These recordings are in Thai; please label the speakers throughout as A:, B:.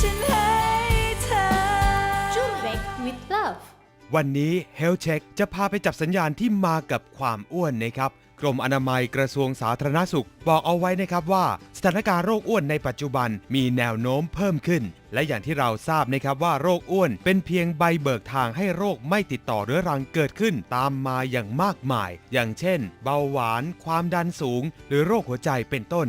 A: ฉันให้เธอ จูนเร็
B: with love
C: วันนี้ Health Check จะพาไปจับสัญญาณที่มากับความอ้วนนะครับ กรมอนามัยกระทรวงสาธารณสุข บอกเอาไว้นะครับว่า สถานการณ์โรคอ้วนในปัจจุบันมีแนวโน้มเพิ่มขึ้น และอย่างที่เราทราบนะครับว่าโรคอ้วนเป็นเพียงใบเบิกทางให้โรคไม่ติดต่อเรื้อรังเกิดขึ้นตามมาอย่างมากมาย อย่างเช่น เบาหวาน ความดันสูง หรือโรคหัวใจเป็นต้น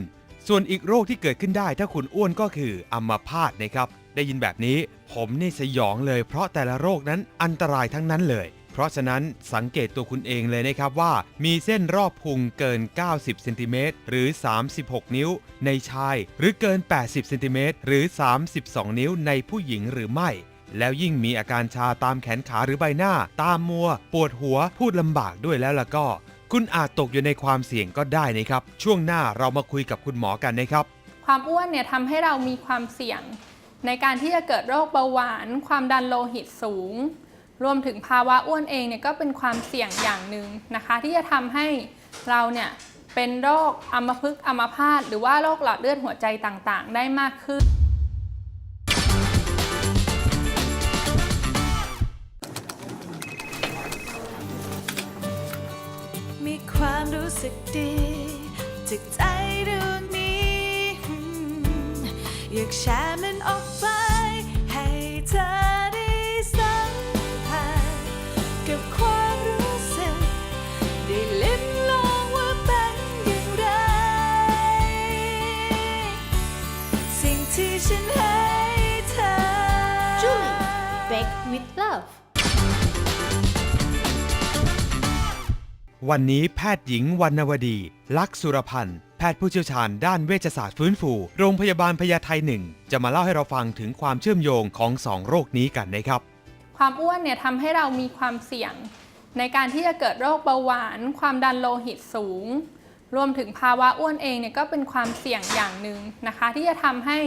C: ส่วนอีกโรคที่เกิดขึ้นได้ถ้าคุณอ้วนก็คืออัมพาตนะครับ ได้ยินแบบนี้ผมนี่สยองเลยเพราะแต่ละโรคนั้นอันตรายทั้งนั้นเลย เพราะฉะนั้นสังเกตตัวคุณเองเลยนะครับว่า มีเส้นรอบพุงเกิน 90 เซนติเมตรหรือ 36 นิ้ว ในชาย หรือเกิน 80 เซนติเมตรหรือ 32 นิ้วในผู้หญิงหรือไม่แล้วยิ่งมีอาการชาตามแขนขาหรือใบหน้า ตามมัว ปวดหัวพูดลำบากด้วยแล้วล่ะก็ คุณอาจตกอยู่ในความเสี่ยงก็ได้นะครับ ช่วงหน้าเรามาคุยกับคุณหมอกันนะครับ
D: ความอ้วนเนี่ยทำให้เรามีความเสี่ยง ในการที่จะเกิดโรคเบาหวาน ความดันโลหิตสูง รวมถึงภาวะอ้วนเองเนี่ยก็เป็นความเสี่ยงอย่างหนึ่งนะคะ ที่จะทำให้เราเนี่ยเป็นโรคอัมพฤกษ์อัมพาตหรือว่าโรคหลอดเลือดหัวใจต่างๆ ได้มากขึ้น
A: สึกดีจากใจดวงนี้ อยากแชร์มันออกไป ให้เธอได้สัมผัสกับความรู้สึก ได้ลิ้มลองว่าเป็นอย่างไร สิ่งที่ฉันให้เธอ
B: Julie Bake with love
C: วันนี้แพทย์หญิงวรรณวดี ลักษ์สุรพันธ์ แพทย์ผู้เชี่ยวชาญด้านเวชศาสตร์ฟื้นฟู โรงพยาบาลพญาไทหนึ่งจะมาเล่าให้เราฟังถึงความเชื่อมโยงของสองโรคนี้กันนะครับ
D: ความอ้วนเนี่ยทำให้เรามีความเสี่ยง ในการที่จะเกิดโรคเบาหวาน ความดันโลหิตสูง รวมถึงภาวะอ้วนเองเนี่ยก็เป็นความเสี่ยงอย่างหนึ่งนะคะ ที่จะทำให้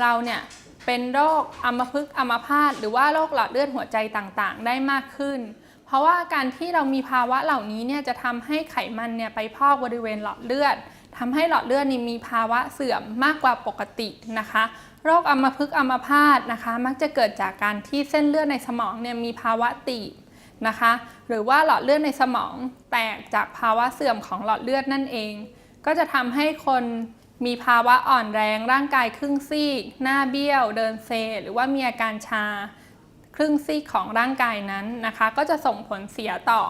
D: เราเนี่ยเป็นโรคอัมพฤกษ์อัมพาตหรือว่าโรคหลอดเลือดหัวใจต่างๆ ได้มากขึ้น เพราะว่าการที่เรามีภาวะเหล่านี้เนี่ยจะทำให้ไขมันเนี่ยไปพอกบริเวณหลอดเลือดทำให้หลอดเลือดนี่มีภาวะเสื่อมมากกว่าปกตินะคะ โรคอัมพฤกษ์อัมพาตนะคะ มักจะเกิดจากการที่เส้นเลือดในสมองเนี่ยมีภาวะตีบนะคะ หรือว่าหลอดเลือดในสมองแตกจากภาวะเสื่อมของหลอดเลือดนั่นเอง ก็จะทำให้คนมีภาวะอ่อนแรงร่างกายครึ่งซีก หน้าเบี้ยว เดินเซ หรือว่ามีอาการชา ครึ่งซีกของร่างกายนั้นนะคะ ก็จะส่งผลเสียต่อ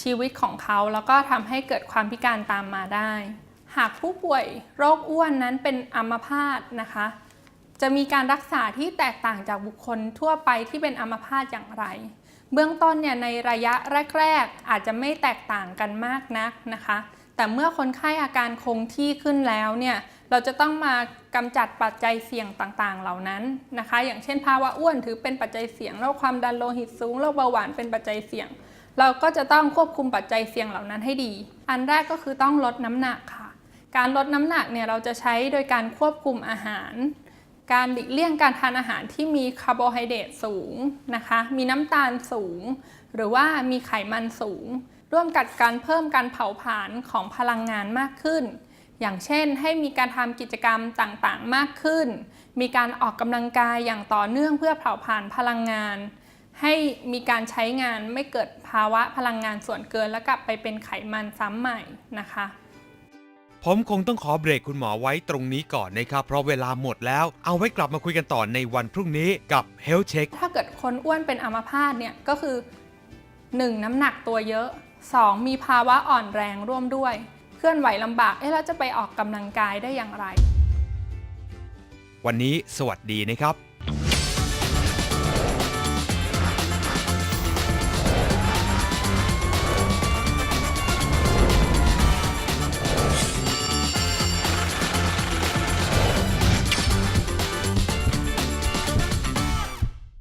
D: ชีวิตของเขาแล้วก็ทำให้เกิดความพิการตามมาได้ หากผู้ป่วยโรคอ้วนนั้นเป็นอัมพาตนะคะ จะมีการรักษาที่แตกต่างจากบุคคลทั่วไปที่เป็นอัมพาตอย่างไร เบื้องต้นเนี่ยในระยะแรก ๆ อาจจะไม่แตกต่างกันมากนักนะคะ แต่เมื่อคนไข้อาการคงที่ขึ้นแล้วเนี่ยเราจะต้องมากำจัดปัจจัยเสี่ยงต่างๆ เหล่านั้นนะคะ อย่างเช่นภาวะอ้วนถือเป็นปัจจัยเสี่ยงโรคความดันโลหิตสูงโรคเบาหวานเป็นปัจจัยเสี่ยง เราก็จะต้องควบคุมปัจจัยเสี่ยงเหล่านั้นให้ดี อันแรกก็คือต้องลดน้ำหนักค่ะ การลดน้ำหนักเนี่ยเราจะใช้โดยการควบคุมอาหาร การหลีกเลี่ยงการทานอาหารที่มีคาร์โบไฮเดรตสูงนะคะ มีน้ำตาลสูง หรือว่ามีไขมันสูง ร่วมกับการเพิ่มการเผาผลาญของพลังงานมากขึ้น อย่างเช่น ให้มีการทำกิจกรรมต่างๆ มากขึ้น มีการออกกำลังกายอย่างต่อเนื่องเพื่อเผาผลาญพลังงาน ให้มีการใช้งานไม่เกิดภาวะพลังงานส่วนเกิน และกลับไปเป็นไขมันซ้ำใหม่นะคะ
C: ผมคงต้องขอเบรกคุณหมอไว้ตรงนี้ก่อนนะครับ เพราะเวลาหมดแล้ว เอาไว้กลับมาคุยกันต่อในวันพรุ่งนี้กับ Health Check
D: ถ้าเกิดคนอ้วนเป็นอัมพาตเนี่ยก็คือ 1. น้ำหนักตัวเยอะ 2. มีภาวะอ่อนแรงร่วมด้วย เคลื่อนไหวลำบาก เอ๊ะแล้วจะไปออกกำลังกายได้อย่างไร
C: วันนี้สวัสดีนะครับ